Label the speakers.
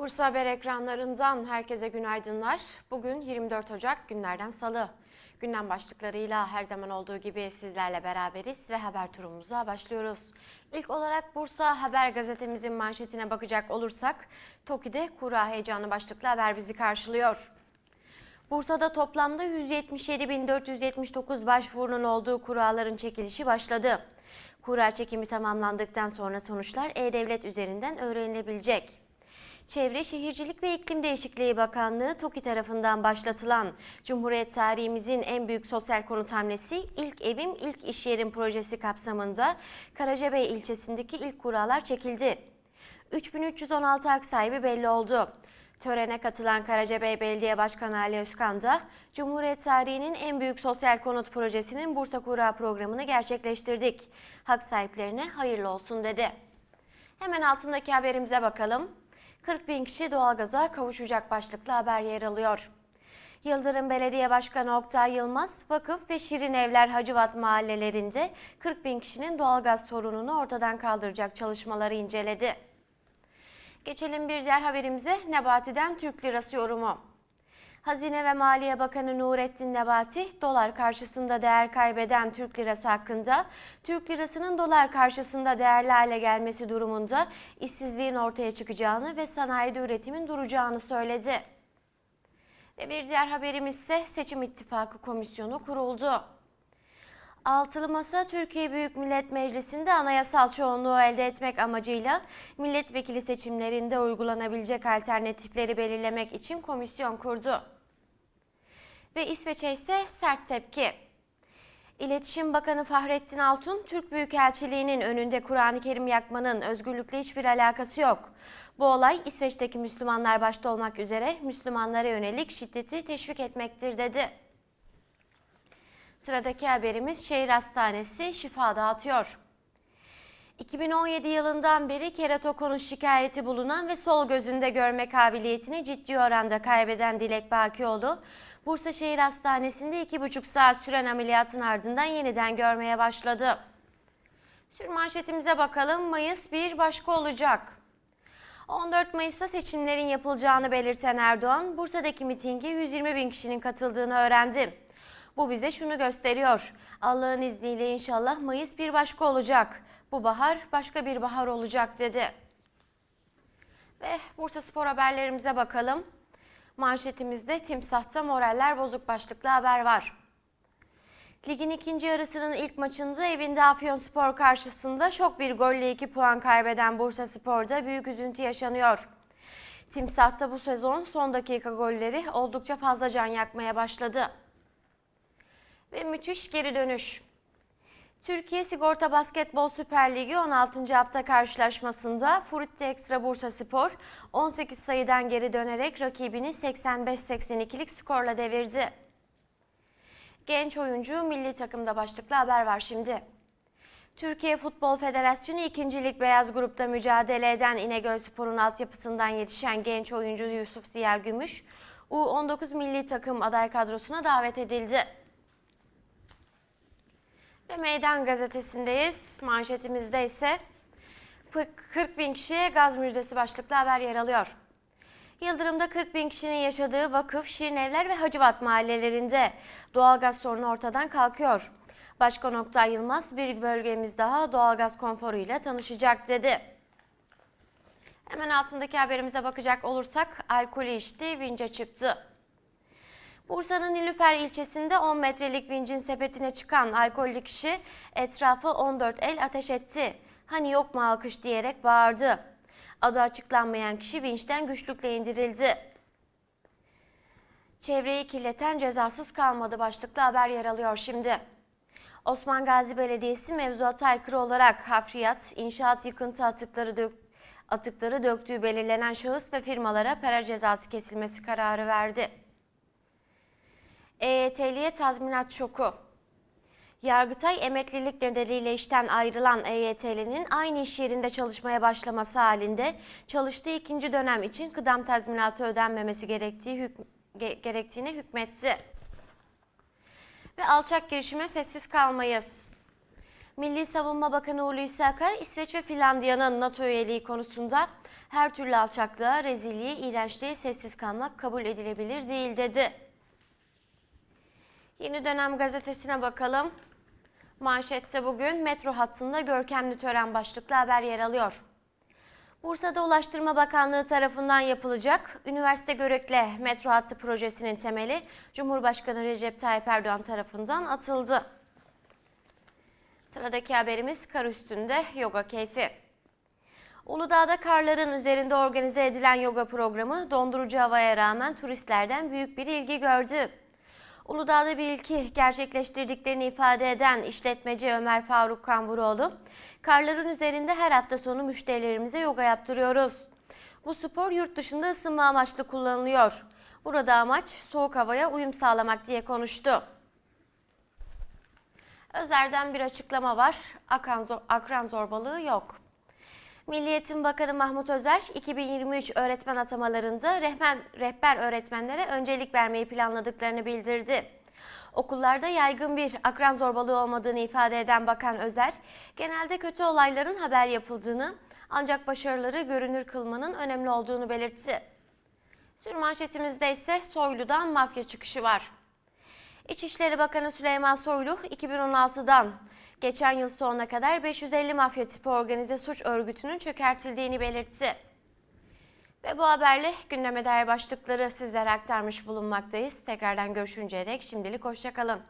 Speaker 1: Bursa Haber ekranlarından herkese günaydınlar. Bugün 24 Ocak günlerden salı. Gündem başlıklarıyla her zaman olduğu gibi sizlerle beraberiz ve haber turumuza başlıyoruz. İlk olarak Bursa Haber gazetemizin manşetine bakacak olursak TOKİ'de kura heyecanı başlıklı haber bizi karşılıyor. Bursa'da toplamda 177.479 başvurunun olduğu kuraların çekilişi başladı. Kura çekimi tamamlandıktan sonra sonuçlar E-Devlet üzerinden öğrenilebilecek. Çevre Şehircilik ve İklim Değişikliği Bakanlığı TOKİ tarafından başlatılan Cumhuriyet tarihimizin en büyük sosyal konut hamlesi İlk Evim İlk İş Yerim projesi kapsamında Karacabey ilçesindeki ilk kuralar çekildi. 3316 hak sahibi belli oldu. Törene katılan Karacabey Belediye Başkanı Ali Özkan da Cumhuriyet tarihinin en büyük sosyal konut projesinin Bursa Kura programını gerçekleştirdik. Hak sahiplerine hayırlı olsun dedi. Hemen altındaki haberimize bakalım. 40 bin kişi doğalgaza kavuşacak başlıklı haber yer alıyor. Yıldırım Belediye Başkanı Oktay Yılmaz, vakıf ve Şirin Evler Hacıvat mahallelerinde 40 bin kişinin doğalgaz sorununu ortadan kaldıracak çalışmaları inceledi. Geçelim bir diğer haberimize Nebati'den Türk Lirası yorumu. Hazine ve Maliye Bakanı Nurettin Nebati, dolar karşısında değer kaybeden Türk lirası hakkında, Türk lirasının dolar karşısında değerli hale gelmesi durumunda işsizliğin ortaya çıkacağını ve sanayide üretimin duracağını söyledi. Ve bir diğer haberimiz ise Seçim İttifakı Komisyonu kuruldu. Altılı Masa Türkiye Büyük Millet Meclisi'nde anayasal çoğunluğu elde etmek amacıyla milletvekili seçimlerinde uygulanabilecek alternatifleri belirlemek için komisyon kurdu. Ve İsveç'e ise sert tepki. İletişim Bakanı Fahrettin Altun, Türk Büyükelçiliği'nin önünde Kur'an-ı Kerim yakmanın özgürlükle hiçbir alakası yok. Bu olay İsveç'teki Müslümanlar başta olmak üzere Müslümanlara yönelik şiddeti teşvik etmektir dedi. Sıradaki haberimiz şehir hastanesi şifa dağıtıyor. 2017 yılından beri keratokonus şikayeti bulunan ve sol gözünde görme kabiliyetini ciddi oranda kaybeden Dilek Bakioğlu, Bursa Şehir Hastanesi'nde 2,5 saat süren ameliyatın ardından yeniden görmeye başladı. Sürmanşetimize bakalım. Mayıs bir başka olacak. 14 Mayıs'ta seçimlerin yapılacağını belirten Erdoğan, Bursa'daki mitinge 120 bin kişinin katıldığını öğrendi. Bu bize şunu gösteriyor. Allah'ın izniyle inşallah Mayıs bir başka olacak. Bu bahar başka bir bahar olacak dedi. Ve Bursa Spor haberlerimize bakalım. Manşetimizde Timsah'ta moraller bozuk başlıklı haber var. Ligin ikinci yarısının ilk maçında evinde Afyonspor karşısında şok bir golle 2 puan kaybeden Bursa Spor'da büyük üzüntü yaşanıyor. Timsah'ta bu sezon son dakika golleri oldukça fazla can yakmaya başladı. Ve müthiş geri dönüş. Türkiye Sigorta Basketbol Süper Ligi 16. hafta karşılaşmasında Frutti Ekstra Bursa Spor 18 sayıdan geri dönerek rakibini 85-82'lik skorla devirdi. Genç oyuncu milli takımda başlıklı haber var şimdi. Türkiye Futbol Federasyonu 2. Lig Beyaz Grup'ta mücadele eden İnegöl Spor'un altyapısından yetişen genç oyuncu Yusuf Ziya Gümüş, U19 milli takım aday kadrosuna davet edildi. Ve Meydan Gazetesi'ndeyiz. Manşetimizde ise 40 bin kişiye gaz müjdesi başlıklı haber yer alıyor. Yıldırım'da 40 bin kişinin yaşadığı vakıf, Şirinevler ve Hacıvat mahallelerinde doğalgaz sorunu ortadan kalkıyor. Başkan Oktay Yılmaz bir bölgemiz daha doğalgaz konforuyla tanışacak dedi. Hemen altındaki haberimize bakacak olursak alkolü içti, vince çıktı. Bursa'nın Nilüfer ilçesinde 10 metrelik vincin sepetine çıkan alkollü kişi etrafı 14 el ateş etti. Hani yok mu alkış diyerek bağırdı. Adı açıklanmayan kişi vinçten güçlükle indirildi. Çevreyi kirleten cezasız kalmadı başlıklı haber yer alıyor şimdi. Osman Gazi Belediyesi mevzuata aykırı olarak hafriyat, inşaat yıkıntı atıkları, dök atıkları döktüğü belirlenen şahıs ve firmalara para cezası kesilmesi kararı verdi. EYT'liye tazminat şoku. Yargıtay emeklilik nedeniyle işten ayrılan EYT'linin aynı iş yerinde çalışmaya başlaması halinde çalıştığı ikinci dönem için kıdem tazminatı ödenmemesi gerektiği hükm gerektiğine hükmetti. Ve alçak girişime sessiz kalmayız. Milli Savunma Bakanı Hulusi Akar, İsveç ve Finlandiya'nın NATO üyeliği konusunda her türlü alçaklığa, rezilliğe, iğrençliğe sessiz kalmak kabul edilebilir değil dedi. Yeni dönem gazetesine bakalım. Manşette bugün metro hattında görkemli tören başlıklı haber yer alıyor. Bursa'da Ulaştırma Bakanlığı tarafından yapılacak Üniversite Görek'le metro hattı projesinin temeli Cumhurbaşkanı Recep Tayyip Erdoğan tarafından atıldı. Sıradaki haberimiz kar üstünde yoga keyfi. Uludağ'da karların üzerinde organize edilen yoga programı dondurucu havaya rağmen turistlerden büyük bir ilgi gördü. Uludağ'da bir ilki gerçekleştirdiklerini ifade eden işletmeci Ömer Faruk Kamburoğlu, karların üzerinde her hafta sonu müşterilerimize yoga yaptırıyoruz. Bu spor yurt dışında ısınma amaçlı kullanılıyor. Burada amaç soğuk havaya uyum sağlamak diye konuştu. Özer'den bir açıklama var. Akan zor- akran zorbalığı yok. Milli Eğitim Bakanı Mahmut Özer, 2023 öğretmen atamalarında rehber, rehber öğretmenlere öncelik vermeyi planladıklarını bildirdi. Okullarda yaygın bir akran zorbalığı olmadığını ifade eden Bakan Özer, genelde kötü olayların haber yapıldığını ancak başarıları görünür kılmanın önemli olduğunu belirtti. Sürmanşetimizde ise Soylu'dan mafya çıkışı var. İçişleri Bakanı Süleyman Soylu 2016'dan geçen yıl sonuna kadar 550 mafya tipi organize suç örgütünün çökertildiğini belirtti. Ve bu haberle gündeme dair başlıkları sizlere aktarmış bulunmaktayız. Tekrardan görüşünceye dek şimdilik hoşçakalın.